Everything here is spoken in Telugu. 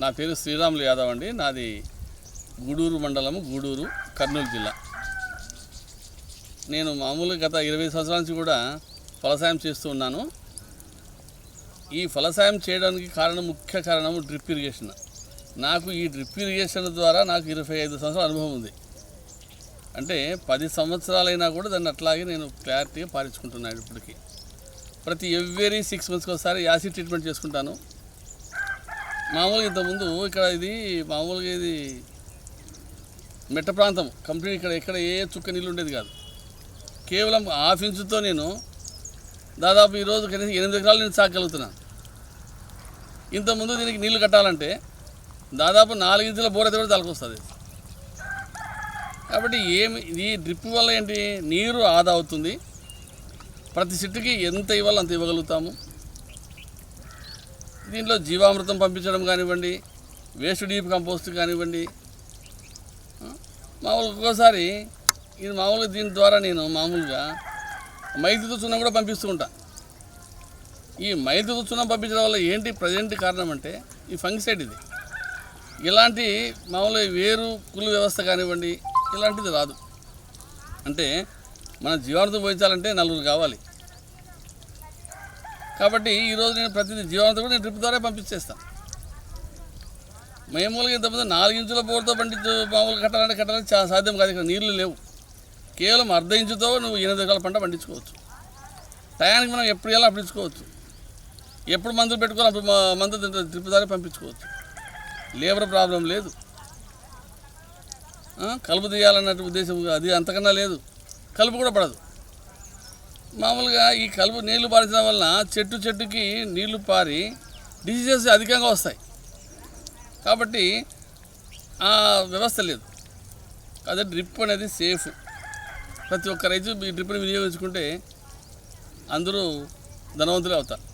నా పేరు శ్రీరాములు యాదవ్ అండి. నాది గూడూరు మండలము గూడూరు కర్నూలు జిల్లా. నేను మామూలుగా గత ఇరవై సంవత్సరాల నుంచి కూడా ఫలసాయం చేస్తూ ఉన్నాను. ఈ ఫలసాయం చేయడానికి కారణం ముఖ్య కారణము డ్రిప్ ఇరిగేషన్. నాకు ఈ డ్రిప్ ఇరిగేషన్ ద్వారా నాకు ఇరవై ఐదు సంవత్సరాల అనుభవం ఉంది. అంటే పది సంవత్సరాలైనా కూడా దాన్ని అట్లాగే నేను క్లారిటీగా పాలించుకుంటున్నాను ఇప్పటికీ. ప్రతి ఎవ్రీ సిక్స్ మంత్స్కి ఒకసారి యాసిడ్ ట్రీట్మెంట్ చేసుకుంటాను. మామూలుగా ఇంతకుముందు ఇక్కడ ఇది మామూలుగా ఇది మెట్ట ప్రాంతం. కంప్లీట్ ఇక్కడ ఎక్కడ ఏ చుక్క నీళ్ళు ఉండేది కాదు. కేవలం హాఫ్ ఇంచుతో నేను దాదాపు ఈరోజు కనీసం ఎనిమిది ఎకరాలు నేను సాగలుగుతున్నాను ఇంతకుముందు దీనికి నీళ్ళు కట్టాలంటే దాదాపు నాలుగు ఇంచుల బోర్ అయితే కూడా తలకొస్తుంది. కాబట్టి ఏమి ఈ డ్రిప్ వల్ల ఏంటి? నీరు ఆదా అవుతుంది. ప్రతి చెట్టుకి ఎంత ఇవ్వాలో అంత ఇవ్వగలుగుతాము. దీనిలో జీవామృతం పంపించడం కానివ్వండి వేస్ట్ డీప్ కంపోస్ట్ కానివ్వండి మామూలుగా ఒక్కోసారి ఇది మామూలుగా దీని ద్వారా నేను మామూలుగా మైతితో చున్నం కూడా పంపిస్తూ ఉంటాను ఈ మైతితో చున్నం పంపించడం వల్ల ఏంటి ప్రజెంట్ కారణం అంటే ఈ ఫంగిసైడ్ ఇది. ఇలాంటి మామూలుగా వేరు కుళ్ళు వ్యవస్థ కానివ్వండి ఇలాంటిది రాదు. అంటే మన జీవామృతం పోయించాలంటే నలుగురు కావాలి. కాబట్టి ఈరోజు నేను ప్రతిదీ జీవామృతం కూడా నేను డ్రిప్ ద్వారా పంపించేస్తాను. మామూలుగా ఇంతకుముందు నాలుగు ఇంచుల బోర్తో పండించు మామూలుగా కట్టాలంటే కట్టాలంటే చాలా సాధ్యం కాదు ఇక్కడ నీళ్ళు లేవు. కేవలం అర్ధ ఇంచుతో నువ్వు ఎనిమిది రకాల పంట పండించుకోవచ్చు. టయానికి మనం ఎప్పుడు ఎలా పండించుకోవచ్చు. ఎప్పుడు మందులు పెట్టుకోవాలి అప్పుడు మా- మందు డ్రిప్ ద్వారా పంపించుకోవచ్చు. లేబర్ ప్రాబ్లం లేదు. కలుపు తీయాలన్నట్టు ఉద్దేశం అది అంతకన్నా లేదు. కలుపు కూడా పడదు. మామూలుగా ఈ కలుపు నీళ్ళు పారించడం వలన చెట్టు చెట్టుకి నీళ్ళు పారి డిసీజెస్ అధికంగా వస్తాయి. కాబట్టి ఆ వ్యవస్థ లేదు. అదే డ్రిప్ అనేది సేఫ్. ప్రతి ఒక్క రైతు ఈ డ్రిప్ని వినియోగించుకుంటే అందరూ ధనవంతులే అవుతారు.